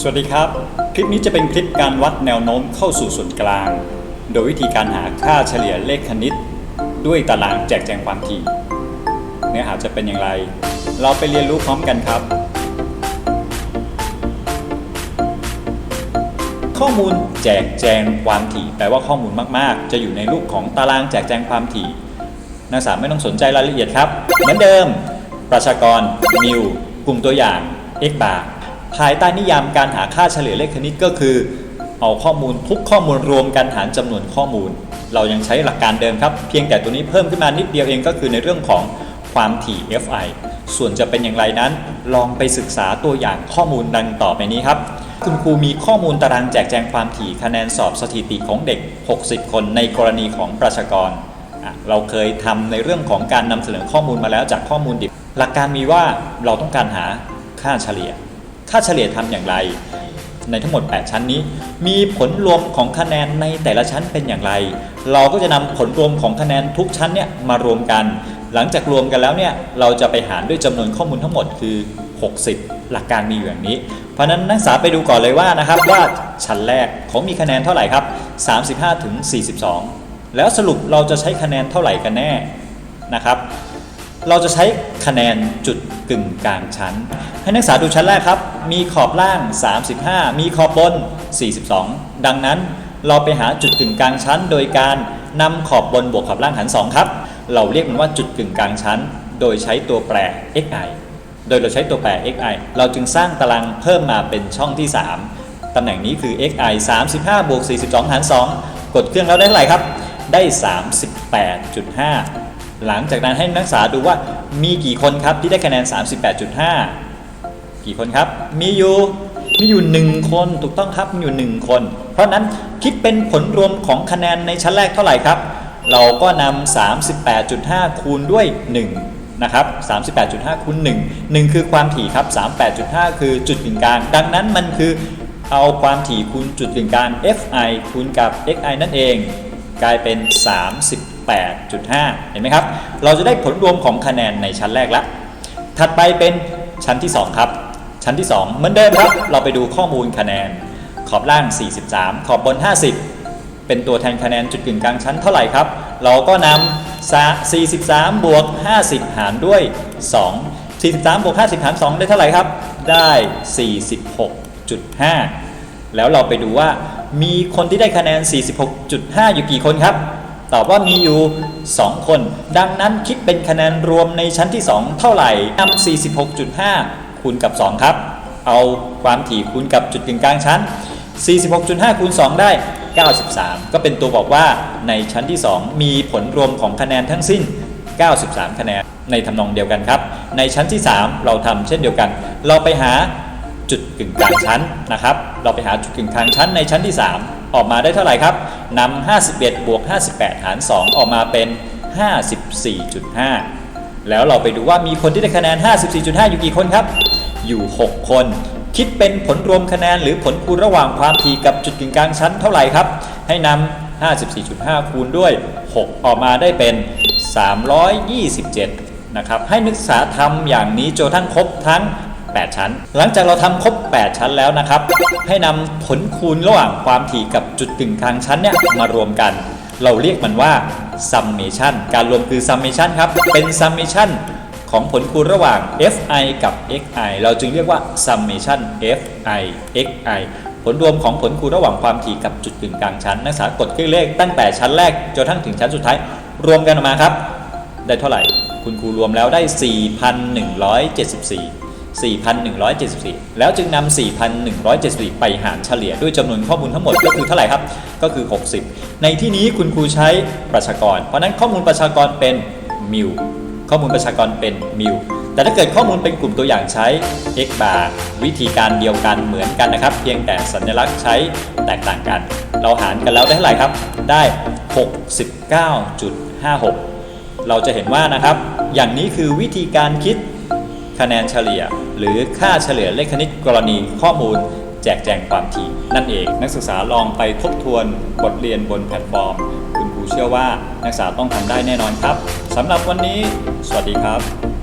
สวัสดีครับ คลิปนี้จะเป็นคลิปการวัดแนวโน้มเข้าสู่ส่วนกลาง โดยวิธีการหาค่าเฉลี่ยเลขคณิต ด้วยตารางแจกแจงความถี่ เนื้อหาจะเป็นอย่างไร เราไปเรียนรู้พร้อมกันครับ ข้อมูลแจกแจงความถี่แปลว่าข้อมูลมากๆ จะอยู่ในรูปของตารางแจกแจงความถี่นักศึกษาไม่ต้องสนใจรายละเอียดครับ เหมือนเดิม ประชากรมิวกลุ่มตัวอย่าง x bar ภายใต้นิยามการหาค่าเฉลี่ยเลขคณิตก็คือ เอาข้อมูลทุกข้อมูลรวมกันหารจำนวนข้อมูล เรายังใช้หลักการเดิมครับ เพียงแต่ตัวนี้เพิ่มขึ้นมานิดเดียวเองก็คือในเรื่องของความถี่ fi ส่วนจะเป็นอย่างไรนั้น ลองไปศึกษาตัวอย่างข้อมูลดังต่อไปนี้ครับ คุณครูมีข้อมูลตารางแจกแจงความถี่คะแนนสอบสถิติของเด็ก 60 คนในกรณีของประชากร เราเคยทำในเรื่องของการนำเสนอข้อมูลมาแล้วจากข้อมูลดิบ หลักการมีว่าเราต้องการหาค่าเฉลี่ย ค่าเฉลี่ยทำอย่างไร ในทั้งหมด 8 ชั้นนี้ มีผลรวมของคะแนนในแต่ละชั้นเป็นอย่างไร เราก็จะนำผลรวมของคะแนนทุกชั้นเนี่ยมารวมกัน หลังจากรวมกันแล้วเนี่ยเราจะไปหารด้วยจำนวนข้อมูลทั้งหมดคือ 60 หลักการมีอยู่อย่างนี้ เพราะนั้นนักศึกษาไปดูก่อนเลยว่านะครับว่าชั้นแรกเขามีคะแนนเท่าไหร่ครับ 35ถึง42 แล้วสรุปเราจะใช้คะแนนเท่าไหร่กันแน่นะครับ เราจะใช้คะแนนจุดกึ่งกลางชั้น ให้นักศึกษาดูชั้นแรกครับ มีขอบล่าง 35 มีขอบบน 42 ดังนั้นเราไปหาจุดกึ่งกลางชั้น โดยการนำขอบบนบวกขอบล่างหาร 2 ครับ เราเรียกมันว่าจุดกึ่งกลางชั้น โดยใช้ตัวแปร xi โดยเราใช้ตัวแปร xi เราจึงสร้างตารางเพิ่มมาเป็นช่องที่ 3 ตำแหน่งนี้คือ xi 35บวก42 หาร 2 กดเครื่องแล้วได้เท่าไหร่ครับ ได้ 38.5 หลังจากนั้นให้นักศึกษาดูว่ามีกี่คนครับที่ได้คะแนน 38.5 กี่คนครับ มีอยู่มีอยู่ 1 คนถูกต้องครับมีอยู่ 1 คน เพราะนั้นคิดเป็นผลรวมของคะแนนในชั้นแรกเท่าไหร่ครับ เราก็นำ 38.5 คูณด้วย 1 นะครับ 38.5 คูณ 1 1 คือความถี่ครับ 38.5 คือจุดกึ่งกลาง ดังนั้นมันคือเอาความถี่คูณจุดกึ่งกลาง fi คูณกับ xi นั่นเอง กลายเป็น 8.5 เห็นไหมครับ เราจะได้ผลรวมของคะแนนในชั้นแรกละ ถัดไปเป็นชั้นที่ 2 ครับ ชั้นที่ 2 เหมือนเดิมครับ เราไปดูข้อมูลคะแนน ขอบล่าง 43 ขอบบน 50 เป็นตัวแทนคะแนนจุดกึ่งกลางชั้นเท่าไหร่ครับ เราก็นำ43 บวก 50 หารด้วย 2 43บวก50 หาร 2 ได้เท่าไหร่ครับ ได้ 46.5 แล้วเราไปดูว่ามีคนที่ได้คะแนน 46.5 อยู่กี่คนครับ ตอบว่ามีอยู่ 2 คน ดังนั้นคิดเป็นคะแนนรวมในชั้นที่ 2 เท่าไหร่นำ46.5 คูณกับ 2 ครับ เอาความถี่คูณกับจุดกึ่งกลางชั้น 46.5 คูณ 2 ได้ 93 ก็เป็นตัวบอกว่าในชั้นที่ 2 มีผลรวมของคะแนนทั้งสิ้น 93 คะแนนในทำนองเดียวกันครับ ในชั้นที่ 3 เราทำเช่นเดียวกัน เราไปหาจุดกึ่งกลางชั้นนะครับ เราไปหาจุดกึ่งกลางชั้นในชั้นที่ 3 ออกมาได้เท่าไหร่ครับนำ51 บวก 58 หาร 2 ออกมาเป็น 54.5 แล้วเราไปดูว่ามีคนที่ได้คะแนน 54.5 อยู่กี่คนครับ อยู่ 6 คน คิดเป็นผลรวมคะแนนหรือผลคูณระหว่างความถี่กับจุดกึ่งกลางชั้นเท่าไหร่ครับ ให้นำ 54.5 คูณด้วย 6 ออกมาได้เป็น 327 นะครับ ให้นักศึกษาทำอย่างนี้จนทั้งครบทั้ง 8 ชั้น หลังจากเราทำครบ 8 ชั้นแล้วนะครับ ให้นำผลคูณระหว่างความถี่กับจุดกึ่งกลางชั้นเนี่ยมารวมกัน เราเรียกมันว่า summation การรวมคือ summation ครับ เป็น summation ของผลคูณระหว่าง fi กับ xi เราจึงเรียกว่า summation fi xi ผลรวมของผลคูณระหว่างความถี่กับจุดกึ่งกลางชั้น นักศึกษากดเครื่องเลขตั้งแต่ชั้นแรกจนทั้งถึงชั้นสุดท้าย รวมกันออกมาครับ ได้เท่าไหร่ คุณครูรวมแล้วได้ 4,174 4,174 แล้วจึงนำ4,174 ไปหารเฉลี่ยด้วยจำนวนข้อมูลทั้งหมดก็คือเท่าไหร่ครับ ก็คือ 60 ในที่นี้คุณครูใช้ประชากร เพราะนั้นข้อมูลประชากรเป็นมิวข้อมูลประชากรเป็นมิวแต่ถ้าเกิดข้อมูลเป็นกลุ่มตัวอย่างใช้ x bar วิธีการเดียวกันเหมือนกันนะครับ เพียงแต่สัญลักษณ์ใช้แตกต่างกัน เราหารกันแล้วได้เท่าไหร่ครับ ได้ 69.56 เราจะเห็นว่านะครับ อย่างนี้คือวิธีการคิด คะแนนเฉลี่ย หรือค่าเฉลี่ยเลขคณิตกรณีข้อมูล แจกแจงความถี่นั่นเอง นักศึกษาลองไปทบทวนบทเรียนบนแพลตฟอร์ม คุณครูเชื่อว่านักศึกษาต้องทำได้แน่นอนครับสำหรับวันนี้ สวัสดีครับ